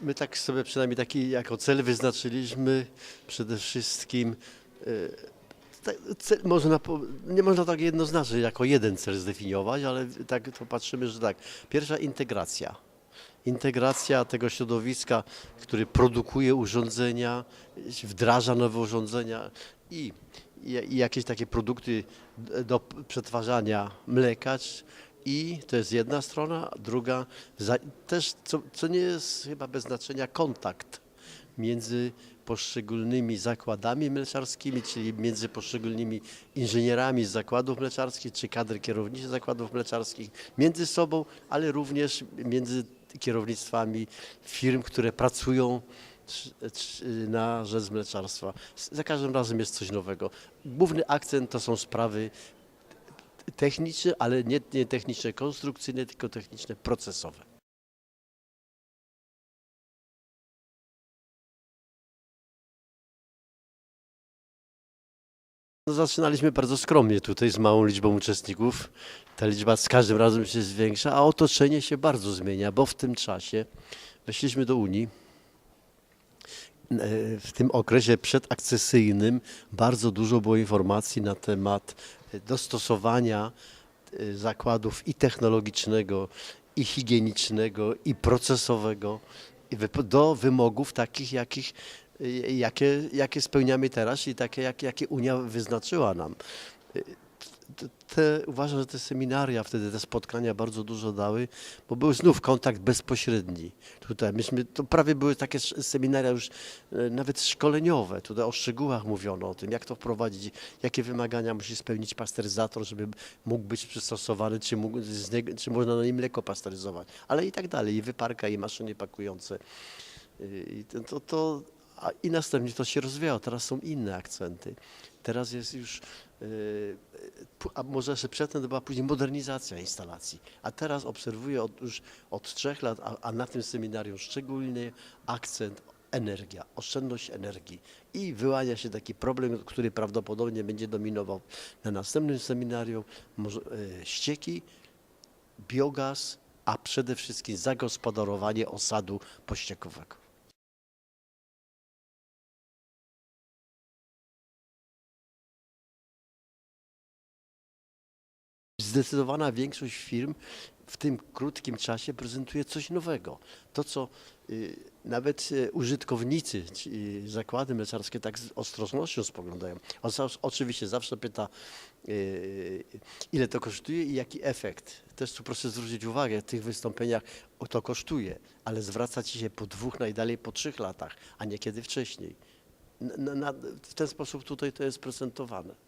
My tak sobie przynajmniej taki jako cel wyznaczyliśmy przede wszystkim. e, Cel, nie można tak jednoznacznie jako jeden cel zdefiniować, ale tak to patrzymy, że tak. Pierwsza integracja. Integracja tego środowiska, który produkuje urządzenia, wdraża nowe urządzenia i, i, jakieś takie produkty do przetwarzania mleka. I to jest jedna strona, druga za, też, co, co nie jest chyba bez znaczenia, kontakt między poszczególnymi zakładami mleczarskimi, czyli między poszczególnymi inżynierami z zakładów mleczarskich, czy kadry kierownicze zakładów mleczarskich, między sobą, ale również między kierownictwami firm, które pracują na rzecz mleczarstwa. Za każdym razem jest coś nowego. Główny akcent to są sprawy techniczne, ale nie, nie techniczne konstrukcyjne, tylko techniczne procesowe. No, zaczynaliśmy bardzo skromnie tutaj z małą liczbą uczestników. Ta liczba z każdym razem się zwiększa, a otoczenie się bardzo zmienia, bo w tym czasie weszliśmy do Unii. E, W tym okresie przedakcesyjnym bardzo dużo było informacji na temat dostosowania e, zakładów i technologicznego, i higienicznego, i procesowego do wymogów takich, jakich, e, jakie, jakie spełniamy teraz i takie, jakie, jakie Unia wyznaczyła nam. Te, uważam, że te seminaria, wtedy te spotkania bardzo dużo dały, bo był znów kontakt bezpośredni. Tutaj myśmy, to prawie były takie seminaria już e, nawet szkoleniowe. Tutaj o szczegółach mówiono, o tym, jak to wprowadzić, jakie wymagania musi spełnić pasteryzator, żeby mógł być przystosowany, czy, mógł, czy można na nim mleko pasteryzować, ale i tak dalej, i wyparka, i maszyny pakujące. I to, to, a I następnie to się rozwijało. Teraz są inne akcenty. Teraz jest już, y, pu- a może jeszcze przedtem to była później modernizacja instalacji. A teraz obserwuję od, już od trzech lat, a, a na tym seminarium szczególny akcent energia, oszczędność energii. I wyłania się taki problem, który prawdopodobnie będzie dominował na następnym seminarium. Może, y, ścieki, biogaz, a przede wszystkim zagospodarowanie osadu pościekowego. Zdecydowana większość firm w tym krótkim czasie prezentuje coś nowego. To, co y, nawet y, użytkownicy, y, zakłady mleczarskie tak z ostrożnością spoglądają. Oczywiście zawsze pyta, ile to kosztuje i jaki efekt. Też tu proszę zwrócić uwagę, w tych wystąpieniach o, to kosztuje, ale zwraca ci się po dwóch, najdalej po trzech latach, a nie kiedy wcześniej. Na, na, w ten sposób tutaj to jest prezentowane.